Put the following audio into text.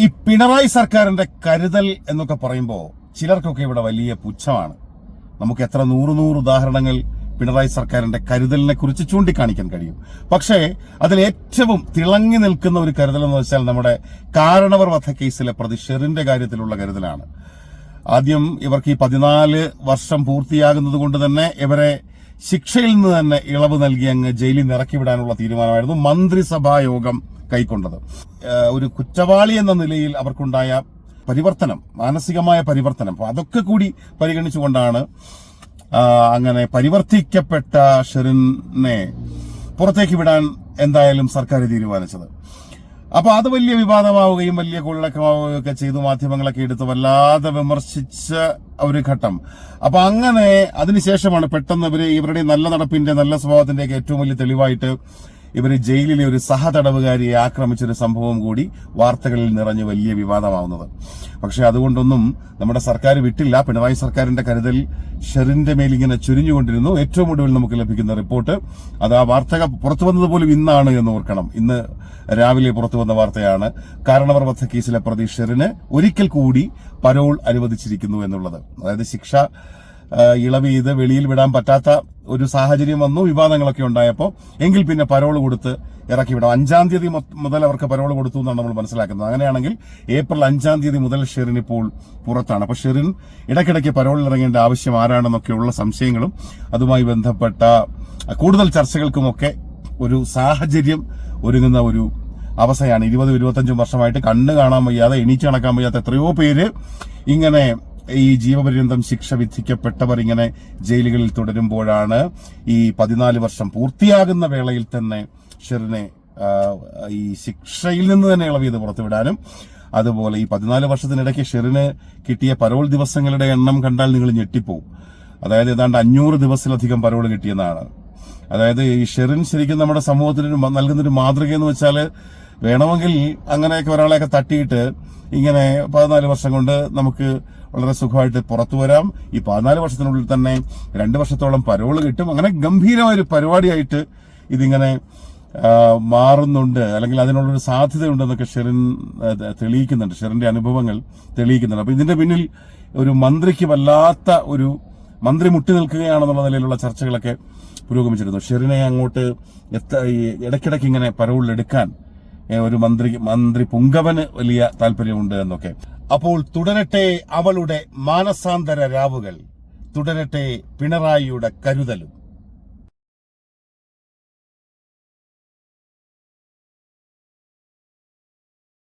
ഈ പിണറായി സർക്കാരിന്റെ കരുതൽ എന്നൊക്കെ പറയുമ്പോൾ ചിലർക്കൊക്കെ ഇവിടെ വലിയ പുച്ഛമാണ്. നമുക്ക് എത്ര നൂറ് നൂറ് ഉദാഹരണങ്ങൾ പിണറായി സർക്കാരിന്റെ കരുതലിനെ കുറിച്ച് ചൂണ്ടിക്കാണിക്കാൻ കഴിയും. പക്ഷേ അതിൽ ഏറ്റവും തിളങ്ങി നിൽക്കുന്ന ഒരു കരുതൽ എന്ന് വെച്ചാൽ നമ്മുടെ കാരണവർ വധക്കേസിലെ പ്രതി ഷെറിന്റെ കാര്യത്തിലുള്ള കരുതലാണ്. ആദ്യം ഇവർക്ക് ഈ പതിനാല് വർഷം പൂർത്തിയാകുന്നത് കൊണ്ട് തന്നെ ഇവരെ ശിക്ഷയിൽ നിന്ന് തന്നെ ഇളവ് നൽകി അങ്ങ് ജയിലിൽ നിറക്കി വിടാനുള്ള തീരുമാനമായിരുന്നു. മന്ത്രിസഭാ യോഗം കൈക്കൊണ്ടത്. ഒരു കുറ്റവാളി എന്ന നിലയിൽ അവർക്കുണ്ടായ പരിവർത്തനം മാനസികമായ പരിവർത്തനം അതൊക്കെ കൂടി പരിഗണിച്ചുകൊണ്ടാണ് അങ്ങനെ പരിവർത്തിക്കപ്പെട്ട ഷെറിനെ പുറത്തേക്ക് വിടാൻ എന്തായാലും സർക്കാർ തീരുമാനിച്ചത്. അപ്പോൾ അത് വലിയ വിവാദമാവുകയും വലിയ കൊള്ളക്കമാവുകയും ഒക്കെ ചെയ്തു മാധ്യമങ്ങളൊക്കെ എടുത്ത് വല്ലാതെ വിമർശിച്ച ഒരു ഘട്ടം. അപ്പൊ അങ്ങനെ അതിനുശേഷമാണ് പെട്ടെന്ന് ഇവർ ഇവരുടെ നല്ല നടപ്പിന്റെ നല്ല സ്വഭാവത്തിന്റെ ഏറ്റവും വലിയ തെളിവായിട്ട് ഇവർ ജയിലിലെ ഒരു സഹതടവുകാരിയെ ആക്രമിച്ചൊരു സംഭവം കൂടി വാർത്തകളിൽ നിറഞ്ഞ് വലിയ വിവാദമാവുന്നത്. പക്ഷേ അതുകൊണ്ടൊന്നും നമ്മുടെ സർക്കാർ വിട്ടില്ല. പിണറായി സർക്കാരിന്റെ കരുതൽ ഷെറിന്റെ മേലിങ്ങനെ ചുരിഞ്ഞുകൊണ്ടിരുന്നു. ഏറ്റവും ഒടുവിൽ നമുക്ക് ലഭിക്കുന്ന റിപ്പോർട്ട് അത് ആ വാർത്ത പുറത്തു വന്നത് പോലും ഇന്നാണ് എന്ന് ഓർക്കണം. ഇന്ന് രാവിലെ പുറത്തു വന്ന വാർത്തയാണ് കാരണവർ വധക്കേസിലെ പ്രതി ഷെറിന് ഒരിക്കൽ കൂടി പരോൾ അനുവദിച്ചിരിക്കുന്നു എന്നുള്ളത്. അതായത് ശിക്ഷ ഇളവ് ചെയ്ത് വെളിയിൽ വിടാൻ പറ്റാത്ത ഒരു സാഹചര്യം വന്നു വിവാദങ്ങളൊക്കെ ഉണ്ടായപ്പോൾ എങ്കിൽ പിന്നെ പരോൾ കൊടുത്ത് ഇറക്കി വിടാം. അഞ്ചാം തീയതി മുതൽ അവർക്ക് പരോൾ കൊടുത്തു എന്നാണ് നമ്മൾ മനസ്സിലാക്കുന്നത്. അങ്ങനെയാണെങ്കിൽ ഏപ്രിൽ അഞ്ചാം തീയതി മുതൽ ഷെറിൻ ഇപ്പോൾ പുറത്താണ്. അപ്പൊ ഷെറിൻ ഇടയ്ക്കിടയ്ക്ക് പരോളിൽ ഇറങ്ങേണ്ട ആവശ്യം ആരാണെന്നൊക്കെയുള്ള സംശയങ്ങളും അതുമായി ബന്ധപ്പെട്ട കൂടുതൽ ചർച്ചകൾക്കുമൊക്കെ ഒരു സാഹചര്യം ഒരുങ്ങുന്ന ഒരു അവസ്ഥയാണ്. ഇരുപതും ഇരുപത്തഞ്ചും വർഷമായിട്ട് കണ്ണ് കാണാൻ വയ്യാതെ എണീച്ച് കണക്കാൻ വയ്യാത്ത എത്രയോ പേര് ഇങ്ങനെ ഈ ജീവപര്യന്തം ശിക്ഷ വിധിക്കപ്പെട്ടവർ ഇങ്ങനെ ജയിലുകളിൽ തുടരുമ്പോഴാണ് ഈ പതിനാല് വർഷം പൂർത്തിയാകുന്ന വേളയിൽ തന്നെ ഷെറിനെ ഈ ശിക്ഷയിൽ നിന്ന് തന്നെ ഇളവ് ചെയ്ത് പുറത്തുവിടാനും. അതുപോലെ ഈ പതിനാല് വർഷത്തിനിടയ്ക്ക് ഷെറിന് കിട്ടിയ പരോൾ ദിവസങ്ങളുടെ എണ്ണം കണ്ടാൽ നിങ്ങൾ ഞെട്ടിപ്പോവും. അതായത് ഏതാണ്ട് അഞ്ഞൂറ് ദിവസത്തിലധികം പരോൾ കിട്ടിയെന്നാണ്. അതായത് ഈ ഷെറിൻ ശരിക്കും നമ്മുടെ സമൂഹത്തിന് നൽകുന്നൊരു മാതൃക എന്ന് വെച്ചാൽ വേണമെങ്കിൽ അങ്ങനെയൊക്കെ ഒരാളെയൊക്കെ തട്ടിയിട്ട് ഇങ്ങനെ പതിനാല് വർഷം കൊണ്ട് നമുക്ക് വളരെ സുഖമായിട്ട് പുറത്തു വരാം. ഈ പതിനാല് വർഷത്തിനുള്ളിൽ തന്നെ രണ്ട് വർഷത്തോളം പരോൾ കിട്ടും. അങ്ങനെ ഗംഭീരമായൊരു പരിപാടിയായിട്ട് ഇതിങ്ങനെ മാറുന്നുണ്ട്. അല്ലെങ്കിൽ അതിനുള്ളൊരു സാധ്യതയുണ്ടെന്നൊക്കെ ഷെറിൻ തെളിയിക്കുന്നുണ്ട്. ഷെറിന്റെ അനുഭവങ്ങൾ തെളിയിക്കുന്നുണ്ട്. അപ്പൊ ഇതിന്റെ പിന്നിൽ ഒരു മന്ത്രിക്ക് വല്ലാത്ത ഒരു മന്ത്രി മുട്ടി നിൽക്കുകയാണെന്നുള്ള നിലയിലുള്ള ചർച്ചകളൊക്കെ പുരോഗമിച്ചിരുന്നു. ഷെറിനെ അങ്ങോട്ട് എത്ത ഇടയ്ക്കിടയ്ക്ക് ഇങ്ങനെ പരവുള്ളെടുക്കാൻ ഒരു മന്ത്രി മന്ത്രി പുങ്കവന് വലിയ താല്പര്യമുണ്ട് എന്നൊക്കെ. അപ്പോൾ തുടരട്ടെ അവളുടെ മാനസാന്തര രാവുകൾ തുടരട്ടെ പിണറായിയുടെ കരുതലും.